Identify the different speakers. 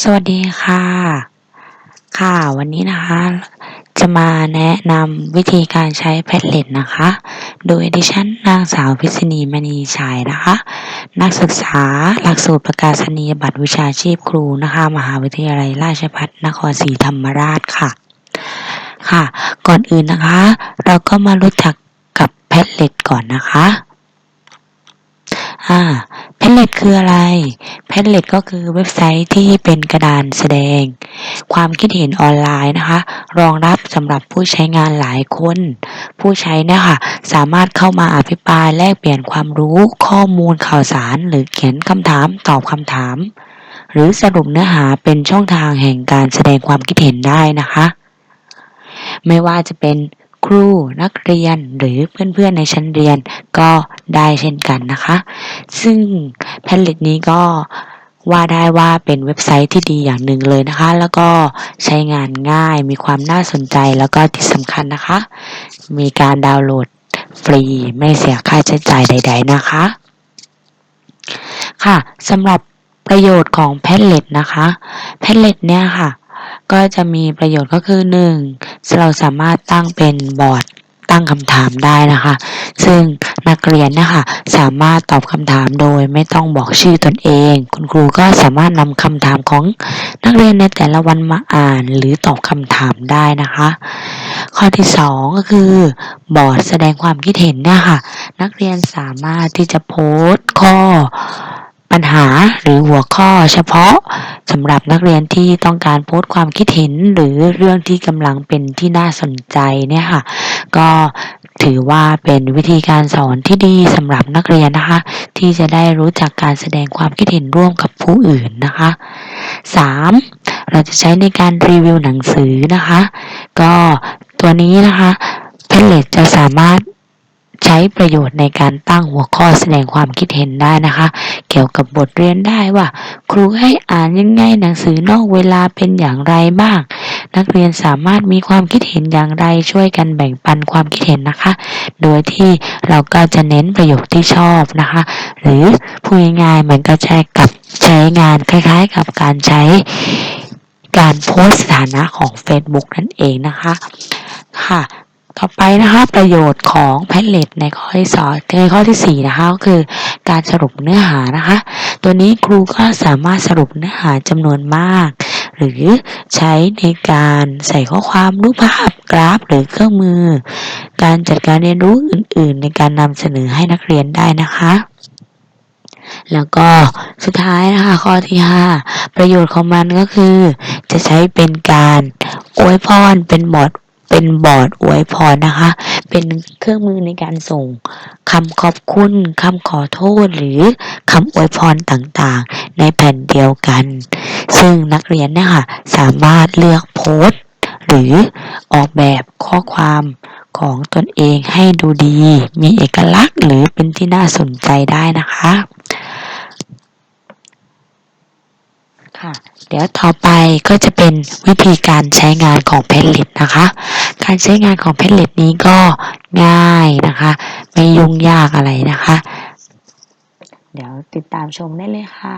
Speaker 1: สวัสดีค่ะ ค่ะวันนี้นะคะ จะมาแนะนำวิธีการใช้แพดเล็ตนะคะ โดยดิฉันนางสาวพิษณีมณีชัยนะคะ นักศึกษาหลักสูตรประกาศนียบัตรวิชาชีพครูนะคะ มหาวิทยาลัยราชภัฏนครศรีธรรมราชค่ะ ค่ะ ก่อนอื่นนะคะ เราก็มารู้จักกับแพดเล็ตก่อนนะคะ อ่าแพดเล็ตคืออะไร แพดเล็ตก็คือเว็บไซต์ที่เป็นกระดานแสดง ความคิดเห็นออนไลน์นะคะ รองรับสำหรับผู้ใช้งานหลายคน ผู้ใช้นี่ยค่ะสามารถเข้ามาอภิปรายแลกเปลี่ยนความรู้ข้อมูลข่าวสาร หรือเขียนคำถามตอบคำถาม หรือสรุปเนื้อหาเป็นช่องทางแห่งการแสดงความคิดเห็นได้นะคะ ไม่ว่าจะเป็นครูนักเรียนหรือเพื่อนๆในชั้นเรียนก็ได้เช่นกันนะคะ ซึ่งแพลตนี้ก็ ว่าได้ว่าเป็นเว็บไซต์ที่ดีอย่างหนึ่งเลยนะคะ แล้วก็ใช้งานง่ายมีความน่าสนใจแล้วก็ที่สำคัญนะคะ มีการดาวน์โหลดฟรีไม่เสียค่าใช้จ่ายใด ๆ นะคะ ค่ะสำหรับประโยชน์ของแพลตนะคะแพลตเนี่ยค่ะ ก็จะมีประโยชน์ก็คือหนึ่งเราสามารถตั้งเป็นบอร์ดตั้งคำถามได้นะคะ ซึ่ง นักเรียนนะคะสามารถตอบคำถามโดยไม่ต้องบอกชื่อตนเอง คุณครูก็สามารถนำคำถามของนักเรียนในแต่ละวันมาอ่านหรือตอบคำถามได้นะคะ ข้อที่สองก็คือบอร์ดแสดงความคิดเห็นเนี่ยค่ะ นักเรียนสามารถที่จะโพสต์ข้อ ปัญหาหรือหัวข้อเฉพาะสำหรับนักเรียนที่ต้องการโพสต์ความคิดเห็นหรือเรื่องที่กำลังเป็นที่น่าสนใจเนี่ยค่ะ ก็ถือว่าเป็นวิธีการสอนที่ดีสำหรับนักเรียนนะคะ ที่จะได้รู้จักการแสดงความคิดเห็นร่วมกับผู้อื่นนะคะ 3. เราจะใช้ในการรีวิวหนังสือนะคะ ก็ตัวนี้นะคะเพลตจะสามารถ ช้ประโยชน์ในการตั้งหัวข้อแสดงความคิดเห็นได้นะคะ เกี่ยวกับบทเรียนได้ว่า ครูให้อ่านยังไงหนังสือนอกเวลาเป็นอย่างไรบ้าง นักเรียนสามารถมีความคิดเห็นอย่างไรช่วยกันแบ่งปันความคิดเห็นนะคะ โดยที่เราก็จะเน้นประโยคที่ชอบนะคะ หรือพูดง่ายๆมันก็ใช้กับใช้งานคล้ายๆ กับการใช้การโพสสถานะของ Facebook นั่นเองนะคะค่ะ ต่อไปนะคะประโยชน์ของแพทเลตในข้อที่สองในข้อที่สี่นะคะก็คือการสรุปเนื้อหานะคะ ตัวนี้ครูก็สามารถสรุปเนื้อหาจำนวนมาก หรือใช้ในการใส่ข้อความรูปภาพกราฟหรือเครื่องมือ การจัดการเรียนรู้อื่น ๆ ในการนำเสนอให้นักเรียนได้นะคะแล้วก็สุดท้ายนะคะข้อที่ 5 ประโยชน์ของมันก็คือ จะใช้เป็นการอวยพรเป็นบอร์ด เป็นบอร์ดอวยพรนะคะ เป็นเครื่องมือในการส่งคำขอบคุณคำขอโทษหรือคำอวยพรต่างๆ ในแผ่นเดียวกัน ซึ่งนักเรียนนะคะสามารถเลือกโพสต์ หรือออกแบบข้อความของตนเองให้ดูดี มีเอกลักษณ์หรือเป็นที่น่าสนใจได้นะคะค่ะเดี๋ยวต่อไปก็จะเป็นวิธีการใช้งานของเพลเลตนะคะ การใช้งานของแพลเลตนี้ก็ง่ายนะคะ ไม่ยุ่งยากอะไรนะคะ เดี๋ยวติดตามชมได้เลยค่ะ